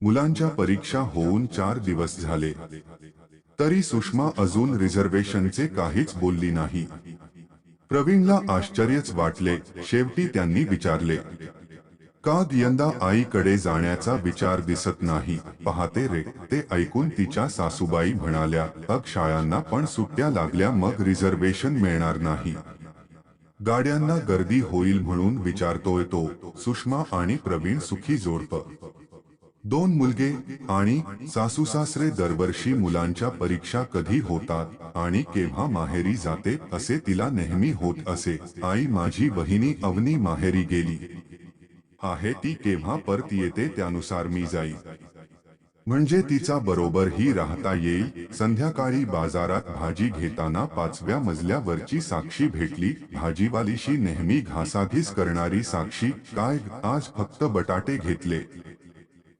मुलांच्या परीक्षा होऊन चार दिवस झाले. तरी सुषमा अजून रिझर्वेशनचे काहीच बोलली नाही. प्रवीणला आश्चर्यच वाटले. शेवटी त्यांनी विचारले का यंदा आईकडे जाण्याचा विचार दिसत नाही? पाहते रे ते ऐकून तिच्या सासूबाई म्हणाल्या अग शाळांना पण सुट्ट्या लागल्या मग रिझर्वेशन मिळणार नाही. गाड्यांना गर्दी होईल म्हणून विचारतोय तो. सुषमा आणि प्रवीण सुखी जोडप. दोन मुलगे आणि सासू सासरे दरवर्षी मुलांच्या परीक्षा कधी होतात आणि केव्हा माहेरी जाते असे तिला नेहमी होत असे. आई माझी बहिणी अवनी माहेरी गेली. आहे ती केव्हा परत येते त्यानुसार मी जाई म्हणजे तिचा बरोबर ही राहता येईल. संध्याकाळी बाजारात भाजी घेताना पाचव्या मजल्यावरची साक्षी भेटली. भाजीवालीशी नेहमी घासाघीस करणारी साक्षी काय आज फक्त बटाटे घेतले.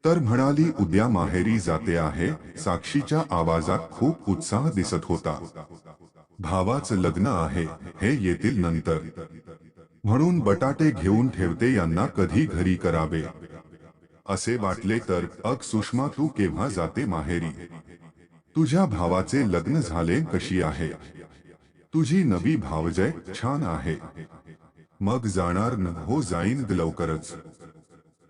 तर म्हणाली उद्या माहेरी जाते आहे. साक्षीच्या आवाजात खूप उत्साह दिसत होता. भावाचं लग्न आहे हे येतील नंतर. म्हणून बटाटे घेऊन ठेवते यांना कधी घरी करावे. असे वाटले तर अग सुषमा तू केव्हा जाते माहेरी? तुझ्या भावाचे लग्न झाले कशी आहे? तुझी नवी भावजय छान आहे. मग जाणार न हो जाईन लवकरच.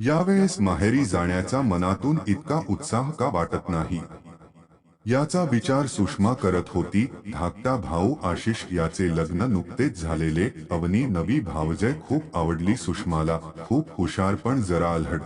यावेळेस माहेरी जाण्याचा मनातून इतका उत्साह का वाटत नाही? याचा विचार सुषमा करत होती धाकटा भाऊ आशिष याचे लग्न नुकतेच झालेले अवनी नवी भावजय खूप आवडली सुषमाला खूप हुशार पण जरा अल्हड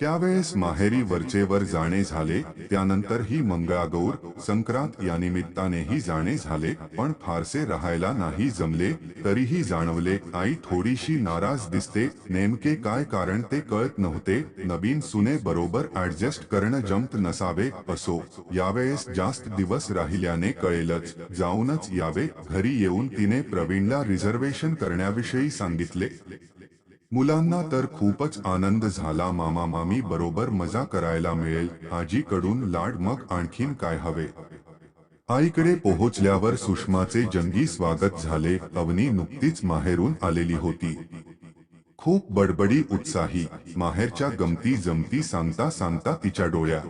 त्यावेळेस माहेरी वरचेवर जाणे झाले त्यानंतर ही मंगळागौर संक्रांत या निमित्तानेही जाणे झाले पण फारसे राहायला नाही जमले तरीही जाणवले आई थोडीशी नाराज दिसते नेमके काय कारण ते कळत नव्हते नवीन सुने बरोबर ऍडजस्ट करणं जमत नसावे असो यावेळेस जास्त दिवस राहिल्याने कळेलच जाऊनच यावे घरी येऊन तिने प्रवीणला रिझर्वेशन करण्याविषयी सांगितले. मुलांना तर खूपच आनंद झाला मामा मामी बरोबर मजा करायला मिळेल आजीकडून लाड मग आणखीन काय हवे? आईकडे पोहोचल्यावर सुषमाचे जंगी स्वागत झाले अवनी नुकतीच माहेरून आलेली होती. खूप बडबडी उत्साही माहेरच्या गमती जमती सांगता सांगता तिच्या डोळ्या.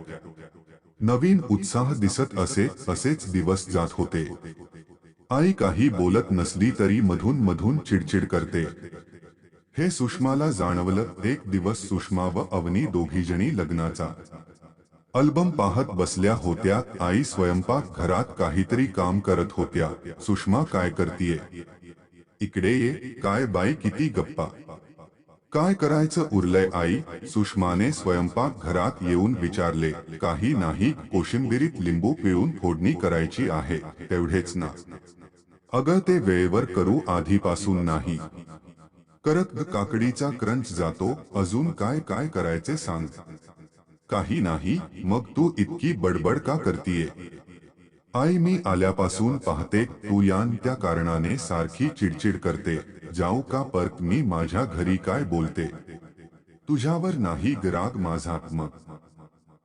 नवीन उत्साह दिसत असे असेच दिवस जात होते. आई काही बोलत नसली तरी मधून मधून चिडचिड करते. हे सुषमाला जाणवलं एक दिवस सुषमा व अवनी दोघीजणी लग्नाचा. अल्बम पाहत बसल्या होत्या आई स्वयंपाक घरात काहीतरी काम करत होत्या. सुषमा काय करतीये? इकडे ये काय बाई किती गप्पा? काय करायचं उरलंय आई? सुषमाने स्वयंपाक घरात येऊन विचारले काही नाही कोशिंबिरीत लिंबू पिळून फोडणी करायची आहे तेवढेच ना. अगं ते वेळेवर करू आधीपासून नाही. करत काकडीचा क्रंच जातो अजून काय काय करायचे सांग. काही नाही मग तू इतकी बडबड का करतीये? आई मी आल्यापासून पाहते तू यान त्या कारणाने सारखी चिडचिड करते. जाऊ का परत मी माझ्या घरी काय बोलते? तुझ्यावर नाही ग्राग माझा. मग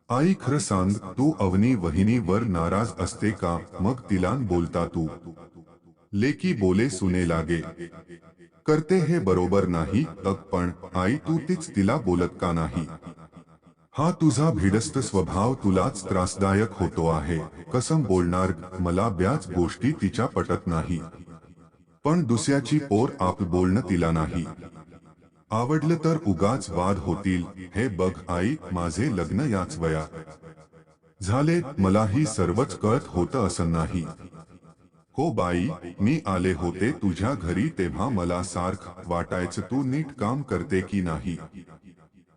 आई खरं सांग तू अवनी वहिनीवर नाराज असते का? मग तिला बोलता तू. लेकी बोले सुने लागे. करते हे बरोबर नाही पण आई तू तीच तिला बोलत का नाही? हा तुझा भिडस्त स्वभाव तुलाच त्रासदायक होतो आहे. कसम बोलणार मला ब्याच गोष्टी तिच्या पटत नाही. पण दुसऱ्याची पोर आप बोलणं तिला नाही. आवडलं तर उगाच वाद होतील. हे बघ आई माझे लग्न याच वया. झाले मलाही सर्वच कळत होतं असं नाही. हो बाई मी आले होते तुझ्या घरी तेव्हा मला सारख वाटायचं तू नीट काम करते की नाही.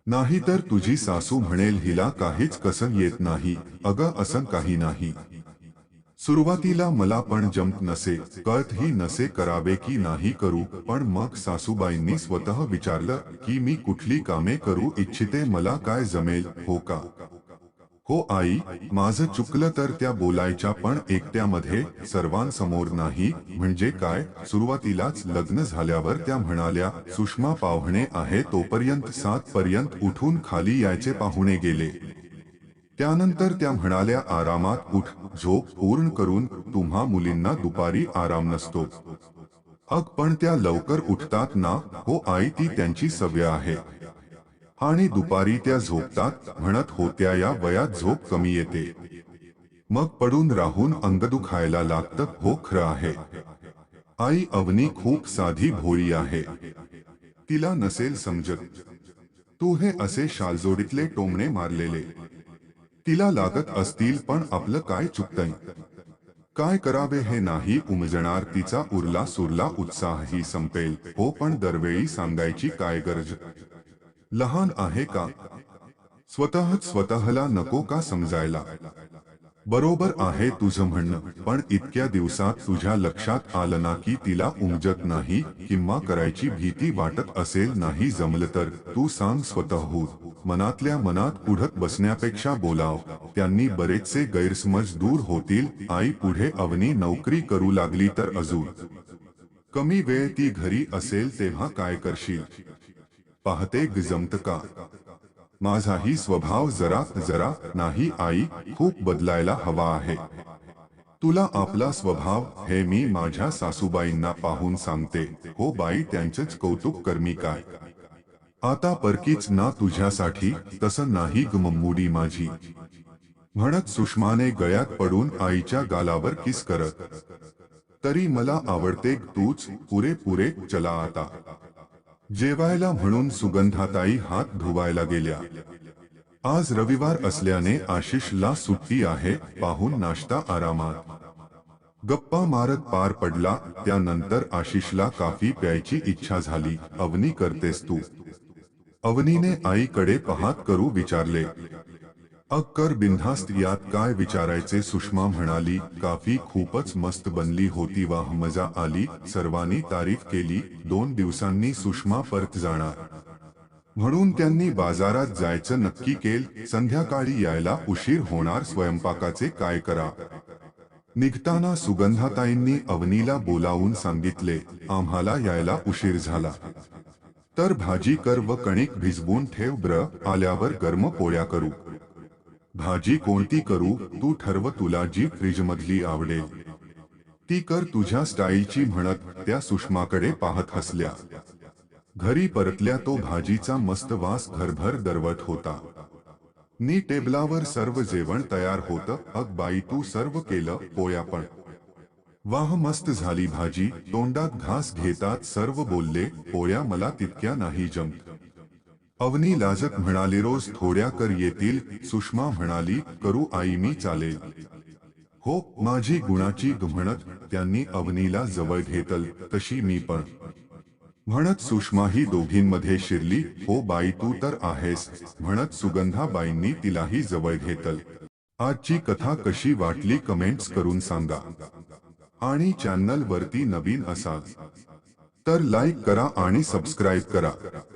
नाही तर तुझी सासू म्हणेल हिला काहीच कसं येत नाही. अगं असं काही नाही. सुरुवातीला मला पण जमत नसे कळतही नसे करावे की नाही करू पण मग सासूबाईंनी स्वतः विचारलं की मी कुठली कामे करू इच्छिते मला काय जमेल हो का? हो आई माझं चुकलं तर त्या बोलायच्या पण एकट्यामध्ये सर्वांसमोर नाही म्हणजे काय? सुरुवातीलाच लग्न झाल्यावर त्या म्हणाल्या सुषमा पाहुणे आहे तोपर्यंत सात पर्यंत उठून खाली यायचे पाहुणे गेले. त्यानंतर त्या म्हणाल्या आरामात उठ झोप पूर्ण करून तुम्हा मुलींना दुपारी आराम नसतो. अग पण त्या लवकर उठतात ना? हो आई ती त्यांची सवय आहे. आणि दुपारी त्या झोपतात म्हणत होत्या या वयात झोप कमी येते. मग पडून राहून अंग दुखायला लागतं हो खरं आहे. आई अवनी खूप साधी भोळी आहे. तिला नसेल समजत. तू हे असे शालजोडीतले टोमणे मारलेले. तिला लागत असतील पण आपलं काय चुकतंय? काय करावे हे नाही उमजणार तिचा उरला सुरला उत्साहही संपेल. हो पण दरवेळी सांगायची काय गरज? लहान आहे का? स्वतःच स्वतःला नको का समजायला? बरोबर आहे तुझं म्हणणं, पण इतक्या दिवसात तुझ्या लक्षात आलं ना की तिला उमजत नाही किंवा करायची भीती वाटत असेल नाही जमलं तर. तू सांग स्वतःहून, मनातल्या मनात उडत बसण्यापेक्षा बोलाव. त्यांनी बरेचसे गैरसमज दूर होतील, आई पुढे अवनी नोकरी करू लागली तर अजून. कमी वेळ ती घरी असेल तेव्हा काय करशील? पाहते जमत का? माझाही स्वभाव जरा जरा नाही आई. खूप बदलायला हवा आहे. तुला आपला स्वभाव हे मी माझ्या सासूबाईंना पाहून सांगते. हो बाई त्यांचेच कौतुक कर्मी काय आता परकीच ना तुझ्यासाठी तसं नाही गममुडी माझी. म्हणत सुषमाने गळ्यात पडून आईच्या गालावर किस करत. तरी मला आवडते तूच पुरे पुरे चला आता. जेवायला म्हणून सुगंधाताई हात धुवायला गेल्या. आज रविवार असल्याने आशिषला सुट्टी आहे पाहून नाश्ता आरामात. गप्पा मारत पार पडला त्यानंतर आशिषला काफी प्यायची इच्छा झाली अवनी करतेस तू. अवनीने आईकडे पहात करू विचारले अक्कर बिनधास्त यात काय विचारायचे? सुषमा म्हणाली काफी खूपच मस्त बनली होती वाह मजा आली. सर्वांनी तारीफ केली. दोन दिवसांनी सुषमा परत जाणार. म्हणून त्यांनी बाजारात जायचं नक्की केल. संध्याकाळी यायला उशीर होणार. स्वयंपाकाचे काय करा? निघताना सुगंधाताईंनी अवनीला बोलावून सांगितले आम्हाला यायला उशीर झाला. तर भाजी कर व कणिक भिजवून ठेव ब्र. आल्यावर गर्म पोळ्या करू. भाजी कोणती करू? तू ठरव तुला जी फ्रीजमधली आवडेल. ती कर तुझ्या स्टाईलची म्हणत त्या सुषमाकडे पाहत हसल्या. घरी परतल्या तो भाजीचा मस्त वास घरभर दरवत होता. नी टेबलावर सर्व जेवण तयार होतं. अग बाई तू सर्व केलं पोया पण. वाह मस्त झाली भाजी. तोंडात घास घेतात सर्व बोलले पोया मला तितक्या नाही जमत. अवनी लाजत म्हणाली रोज थोड्या कर येतील सुषमा म्हणाली करू आई मी चालेल हो माझी गुणाची म्हणत त्यांनी अवनीला जवळ घेतल तशी मी पण. म्हणत सुषमा ही दोघींमध्ये शिरली हो बाई तू तर आहेस म्हणत सुगंधाबाईंनी तिलाही जवळ घेतल. आजची कथा कशी वाटली कमेंट्स करून सांगा. आणि चॅनल वरती नवीन असाल तर लाईक करा आणि सबस्क्राईब करा.